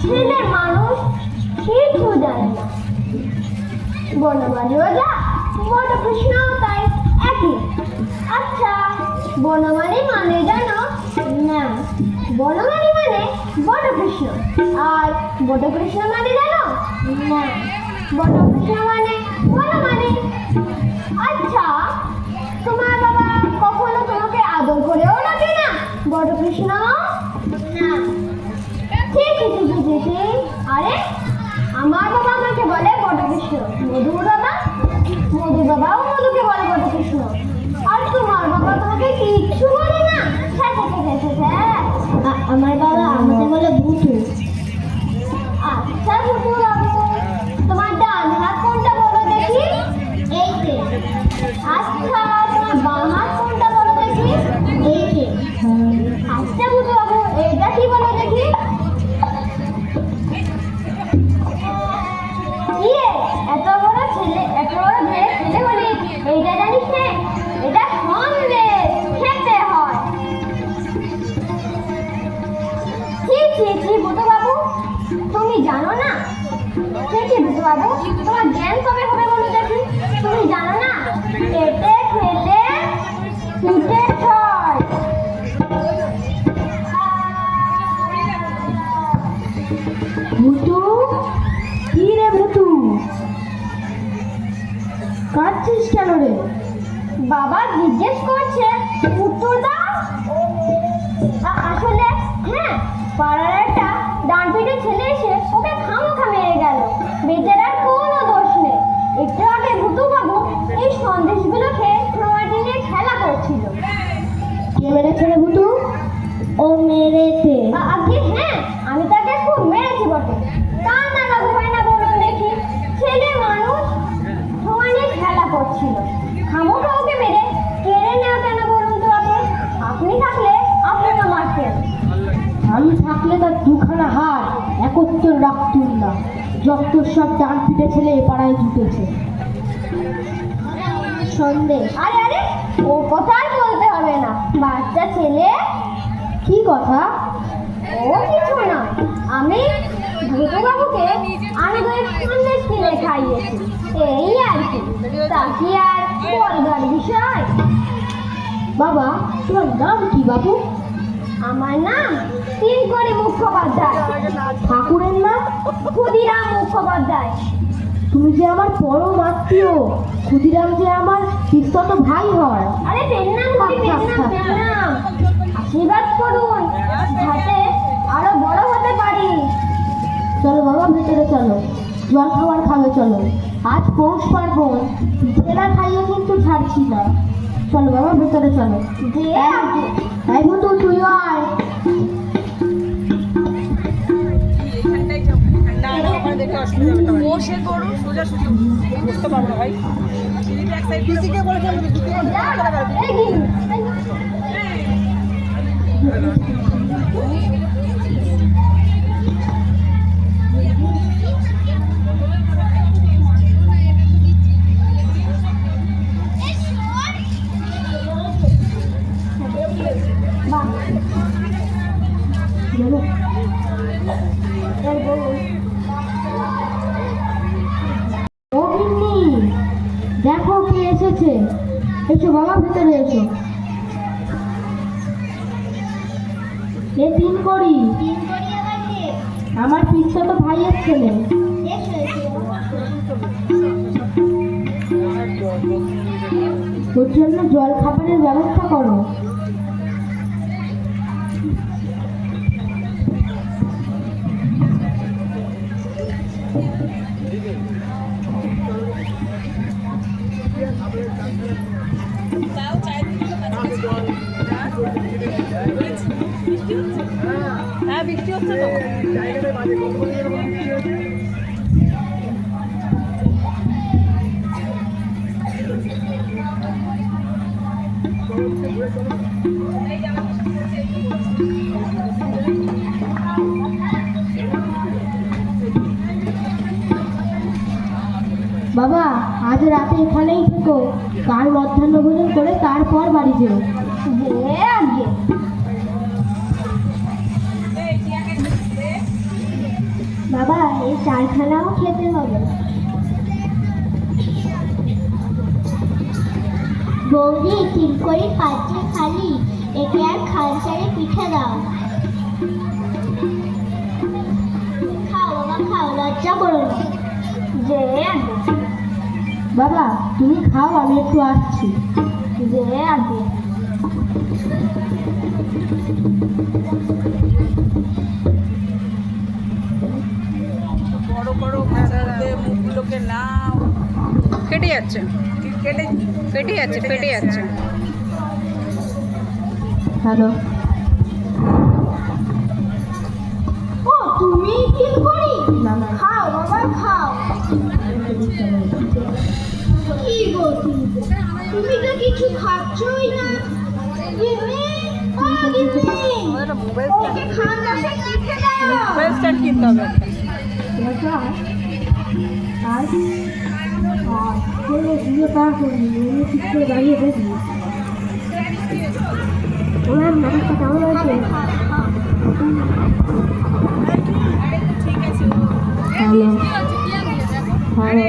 ছেলে মানুষ কিছু জানে না। বনমালীও যা বড় কৃষ্ণও তাই একই। আচ্ছা বনমালী মানে জানো? না বনমালী মানে বড় কৃষ্ণ। আর বড় কৃষ্ণ মানে জানো? না বড় কৃষ্ণ মানে বনমালী আচ্ছা তোমার বাবা কখনো তোমাকে আদর করেও ডাকে না? বড় কৃষ্ণ না ঠিক ঠিক ঠিক ঠিক ঠিক আরে আমার বাবা আমাকে বলে বটকৃষ্ণ মধু বাবা মধু বাবাও মধুকে বলে বটকৃষ্ণ আর তোমার বাবা তোমাকে কিচ্ছু বলে না হ্যাঁ হ্যাঁ হ্যাঁ হ্যাঁ হ্যাঁ আ- আমার বাবা আমাকে বলে ভুতু আচ্ছা ভুতু বাবু তোমার ডান হাত কোনটা বলো দেখি? এই আচ্ছা। বাবু, তোমার জ্ঞান কবে হবে বলো দেখি? তুমি জানো না? খেলে পিঠে ভুতু, কি রে ভুতু? কাঁদছিস কেন রে? বাবা জিজ্ঞেস করছে উত্তর দাও আসলে হ্যাঁ পাড়ার একটা ডানপিটে ছেলে এসে সন্দেশগুলো খেয়ে মাটি খেলা করছিল। কে মেরেছে রে ভুতু? ও মেরেছে। আ- আগে হ্যাঁ আমি তাকে খুব মেরেছি বটে। কান্না না ভয় না বলুন দেখি। ছেলে মানুষ সমানে খেলা করছিল। খামোখা ওকে মেরে। কেড়ে নেওয়া কেন বলুন তো আপনি? আপনি থাকলে আপনিও মারতেন আমি থাকলে তার দুখানা হাত একত্র রাখতুম না যত সব ডান পিটে ছেলে এ পাড়ায় জুটেছে। সন্দেশ আরে আরে, ও কথা বলতে হবে না। বাচ্চা ছেলে? কি কথা? ও কিছু না। আমি ভূত বাবুকে আনন্দের সন্দেশ কিনে খাইয়েছি। এই আর কি। তা কি আর বলবার বিষয়? বাবা, তোমার নাম কি বাবু? আমার নাম তিনকড়ি মুখোপাধ্যায়। ঠাকুরের নাম ক্ষুদিরাম মুখোপাধ্যায়। তুমি যে আমার পরম আত্মীয় ক্ষুদিরাম যে আমার পিস্তত ভাই হয়। আরে পেন্নাম করি পেন্নাম পেন্নাম আশীর্বাদ করুন যাতে আরও বড় হতে পারি। চলো বাবা ভেতরে চলো। জল খাবার খাবে চলো। আজ পৌষ পার্বণ পিঠে না খাইয়ে কিন্তু ছাড়ছি না। চলো বাবা ভেতরে চলো। যে আগে তাই মতো তুইও আয়। সোজা সুজি বুঝতে পারব না ভাই পিসিকে বলে যাব এসেছে। এসো বাবা, ভেতরে এসো। এ তিন করি আমার করি তো ভাইয়ের ছেলে। ওর জন্য জল খাবারের ব্যবস্থা করো। আজ রাতে এখানেই থেকো। কাল মধ্যাহ্ন ভোজন করে তারপর বাড়ি যেও। যে আগে এই চারখানাও খেতে হবে। বৌদি ঠিক করে পাত্রে খালি। একে আর খালসারে পিঠে দাও। খাও, বাবা, খাও, লজ্জা করো যে বাবা তুমি খাও আমি একটু আসছি। যে আগে বড় বড় মুখগুলোকে নাও। কেটে যাচ্ছে। কেটে যাচ্ছে ফেটে যাচ্ছে। হ্যালো। ও তুমি ঠিক করি? খাও বাবা খাও। কি তুমি? তো কিছু খাচ্ছই না মোবাইল স্ট্যান্ড কিনতে হবে হ্যালো হয়ে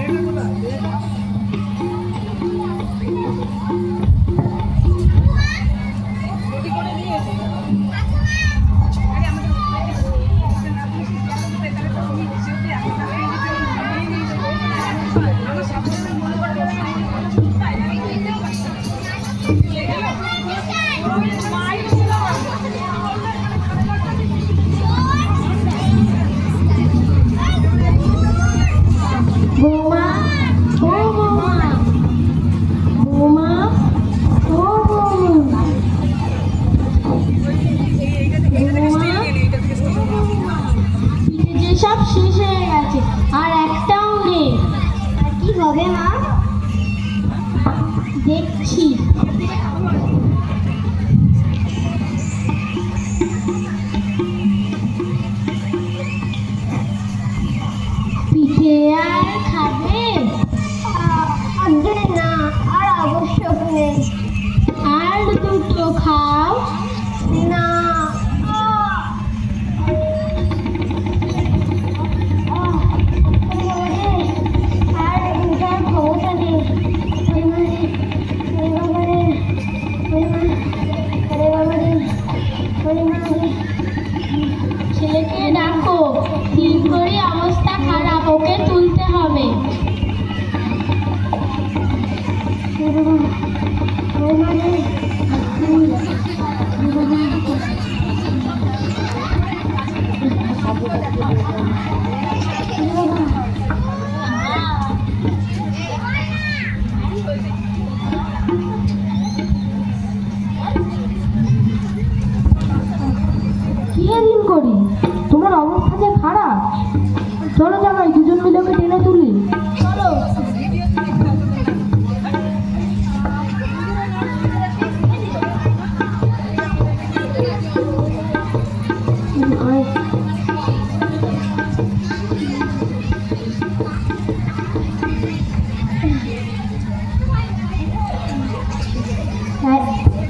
শেষ হয়ে গেছে। আর একটাও নেই। আর কি হবে, মা? দেখছি। পিঠে আর খাবে? না, আর আবশ্যক নেই। আর দুটো খাও 哇！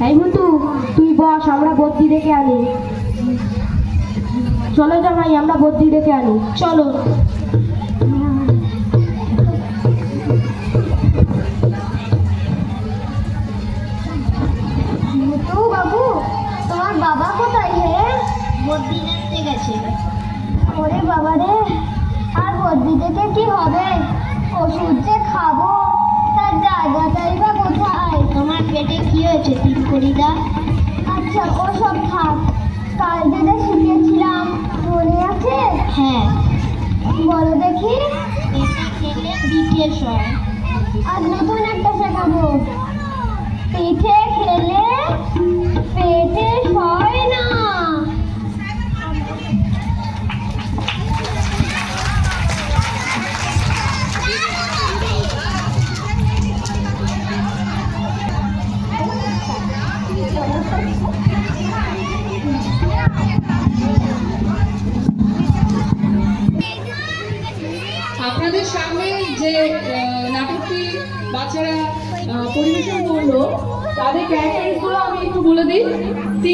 এই মন্টু তুই বস, আমরা বদ্যি দেখে আনি। চলো জামাই, আমরা বদ্যি দেখে আনি। চলো। বাবু, তোমার বাবা কোথায় হে বদ্যি দেখতে গেছে। ওরে বাবা রে, আর বদ্যি থেকে কি হবে? ওষুধ যে খাব, তার জায়গাটাই বা পেটে কি হয়েছে তিন করিদা আচ্ছা ও সব থাক। কাল যেটা শিখেছিলাম মনে আছে? হ্যাঁ। বলো দেখি। দ্বিতীয় পিঠে আর নতুন একটা শেখাবো। পিঠে আপনাদের সামনে যে নাটকটি বাচ্চারা পরিবেশন করল তাদের ক্যারেক্টারগুলো আমি একটু বলে দিই।